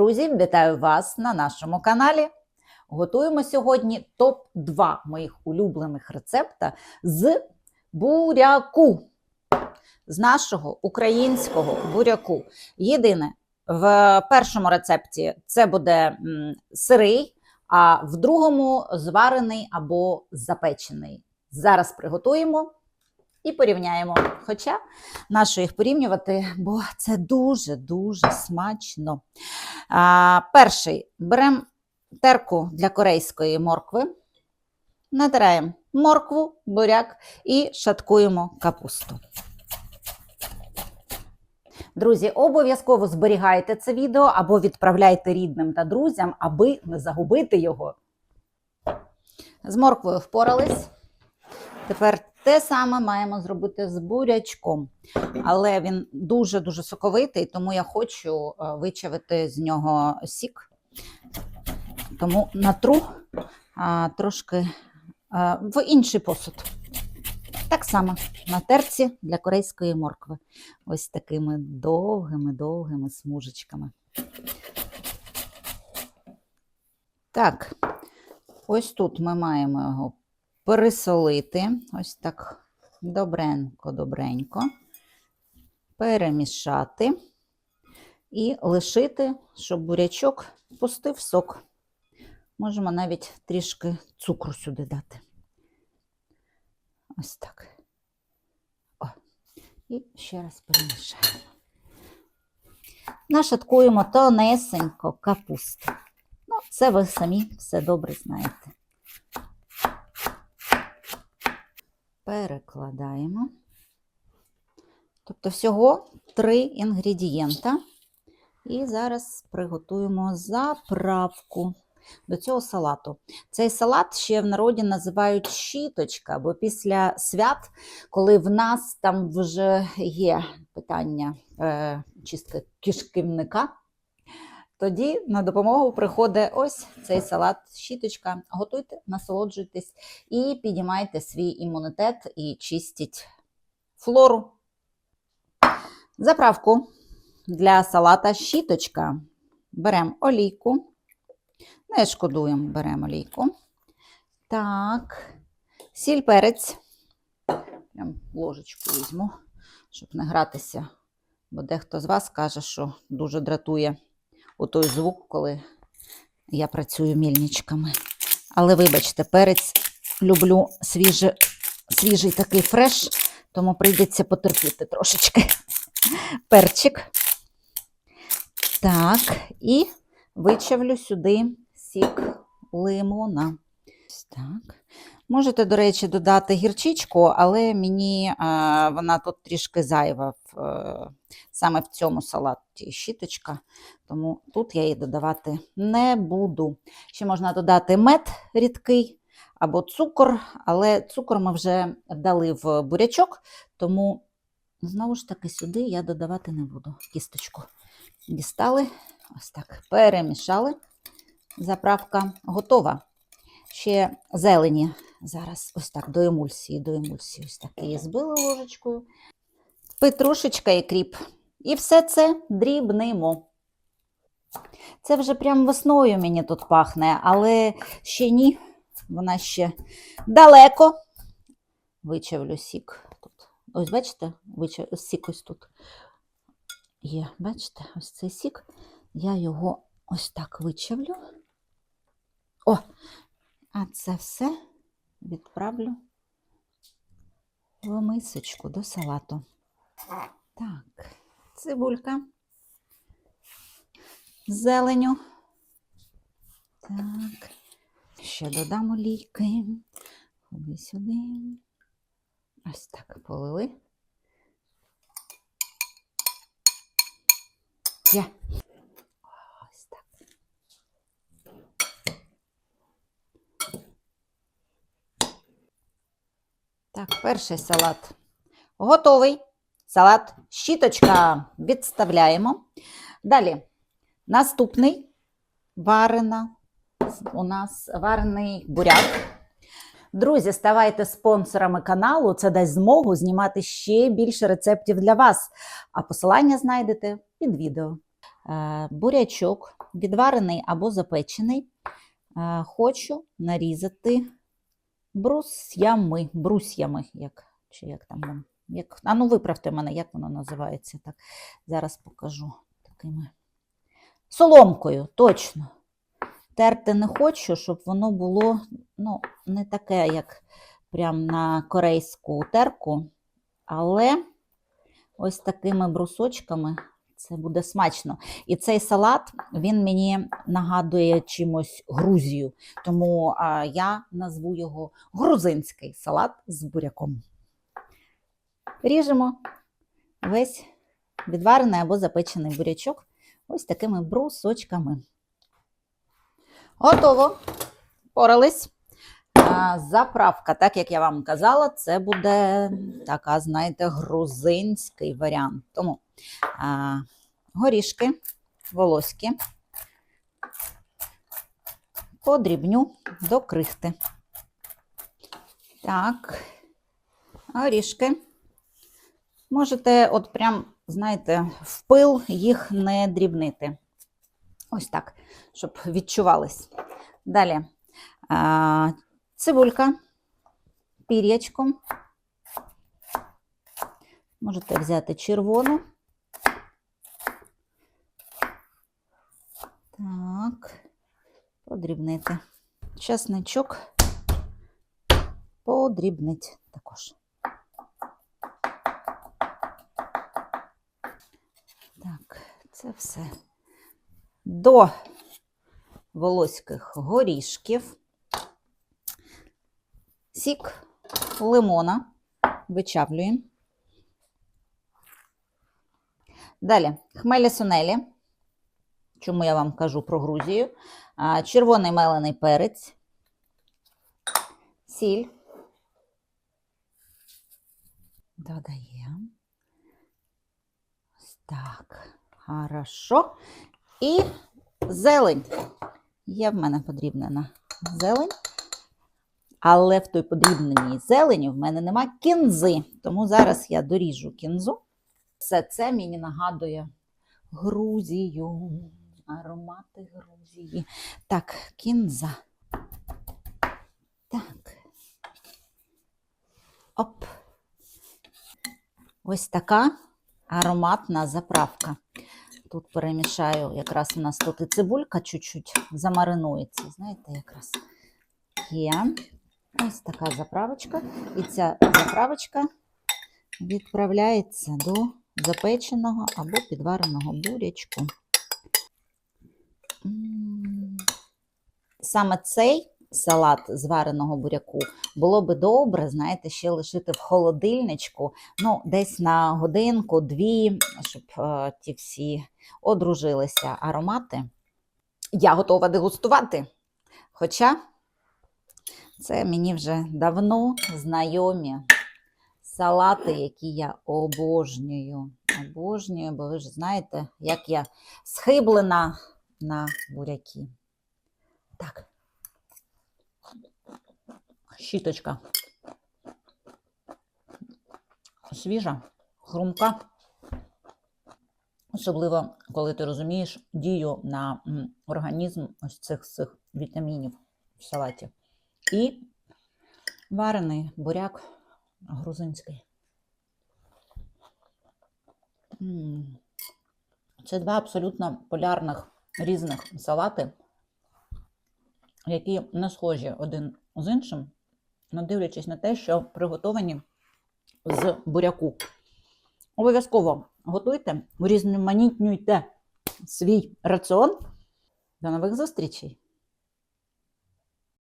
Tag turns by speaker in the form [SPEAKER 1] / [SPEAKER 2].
[SPEAKER 1] Друзі, вітаю вас на нашому каналі. Готуємо сьогодні топ-2 моїх улюблених рецепта з буряку. З нашого українського буряку. Єдине, в першому рецепті це буде сирий, а в другому зварений або запечений. Зараз приготуємо і порівняємо. Хоча нащо їх порівнювати, бо це дуже-дуже смачно. А, перший беремо терку для корейської моркви, натираємо моркву, буряк і шаткуємо капусту. Друзі, обов'язково зберігайте це відео або відправляйте рідним та друзям, аби не загубити його. З морквою впорались. Тепер те саме маємо зробити з бурячком. Але він дуже-дуже соковитий, тому я хочу е, вичавити з нього сік. Тому натру а, трошки а, в інший посуд. Так само на терці для корейської моркви. Ось такими довгими-довгими смужечками. Так, ось тут ми маємо його пересолити. Ось так добренько-добренько. Перемішати і лишити, щоб бурячок пустив сок. Можемо навіть трішки цукру сюди дати. Ось так. О. І ще раз перемішаємо. Нашаткуємо тонесенько капусту. Ну, це ви самі все добре знаєте. Перекладаємо. Тобто всього три інгредієнта. І зараз приготуємо заправку до цього салату. Цей салат ще в народі називають щіточка, бо після свят, коли в нас там вже є питання е, чистки кишківника, тоді на допомогу приходить ось цей салат щіточка. Готуйте, насолоджуйтесь і підіймайте свій імунітет і чистіть флору. Заправку для салата щіточка. Беремо олійку. Не шкодуємо, беремо олійку. Так, сіль перець. Прям ложечку візьму, щоб не гратися. Бо дехто з вас каже, що дуже дратує отой звук, коли я працюю мільничками. Але вибачте, перець люблю свіже, свіжий такий фреш, тому прийдеться потерпіти трошечки. Перчик. Так, і вичавлю сюди сік лимона. Так. Можете, до речі, додати гірчичку, але мені е, вона тут трішки зайва е, саме в цьому салаті щіточка, тому тут я її додавати не буду. Ще можна додати мед рідкий або цукор, але цукор ми вже дали в бурячок, тому знову ж таки сюди я додавати не буду. Кісточку дістали, ось так перемішали. Заправка готова. Ще зелені. Зараз ось так до емульсії, до емульсії. Ось так її збили ложечкою. Петрушечка і кріп. І все це дрібнимо. Це вже прям весною мені тут пахне, але ще ні. Вона ще далеко. Вичавлю сік. Тут. Ось, бачите, Вичав... сік ось тут є. Бачите, ось цей сік. Я його ось так вичавлю. О, а це все відправлю в до салату. Так, цибулька, зеленю. Так, ще додам олійки. Ходи сюди. Ось так полили. Є. Ось Так, перший салат готовий. Салат щіточка відставляємо. Далі наступний варена. У нас варений буряк. Друзі, ставайте спонсорами каналу. Це дасть змогу знімати ще більше рецептів для вас. А посилання знайдете під відео. Е, Бурячок, відварений або запечений, е, хочу нарізати брусьями, брусьями, як, чи як там воно. Як, а ну виправте мене, як воно називається. Так, зараз покажу такими. Соломкою, точно. Терти не хочу, щоб воно було ну, не таке, як прям на корейську терку, але ось такими брусочками це буде смачно. І цей салат він мені нагадує чимось Грузію, тому а, я назву його грузинський салат з буряком. Ріжемо весь відварений або запечений бурячок ось такими брусочками. Готово. Порались. Заправка, так як я вам казала, це буде така, знаєте, грузинський варіант. Тому а, горішки волоські подрібню до крихти. Так, горішки. Можете, от прям, знаєте, в пил їх не дрібнити. Ось так, щоб відчувались. Далі цибулька пір'ячком. Можете взяти червону. Так, подрібнити. Часничок подрібнить також. Так, це все до волоських горішків, сік лимона вичавлюємо. Далі хмелі сунелі. Чому я вам кажу про Грузію? Червоний мелений перець, сіль. Додаємо. Ось так. Хорошо. І зелень. Є в мене подрібнена зелень. Але в той подрібненій зелені в мене нема кінзи. Тому зараз я доріжу кінзу. Все це мені нагадує Грузію. Аромати Грузії. Так, кінза. Так. Оп. Ось така ароматна заправка. Тут перемішаю, якраз у нас тут і цибулька чуть-чуть замаринується. Знаєте, якраз є. Ось така заправочка. І ця заправочка відправляється до запеченого або підвареного бурячку. Саме цей салат з вареного буряку було би добре, знаєте, ще лишити в холодильничку, ну, десь на годинку, дві, щоб е, ті всі одружилися аромати. Я готова дегустувати. Хоча це мені вже давно знайомі салати, які я обожнюю. Обожнюю, бо ви ж знаєте, як я схиблена на буряки. Так. Щіточка. Свіжа, хрумка. Особливо, коли ти розумієш дію на організм ось цих, цих вітамінів в салаті. І варений буряк грузинський. Це два абсолютно полярних різних салати, які не схожі один з іншим, не дивлячись на те, що приготовані з буряку. Обов'язково готуйте, урізноманітнюйте свій раціон. До нових зустрічей!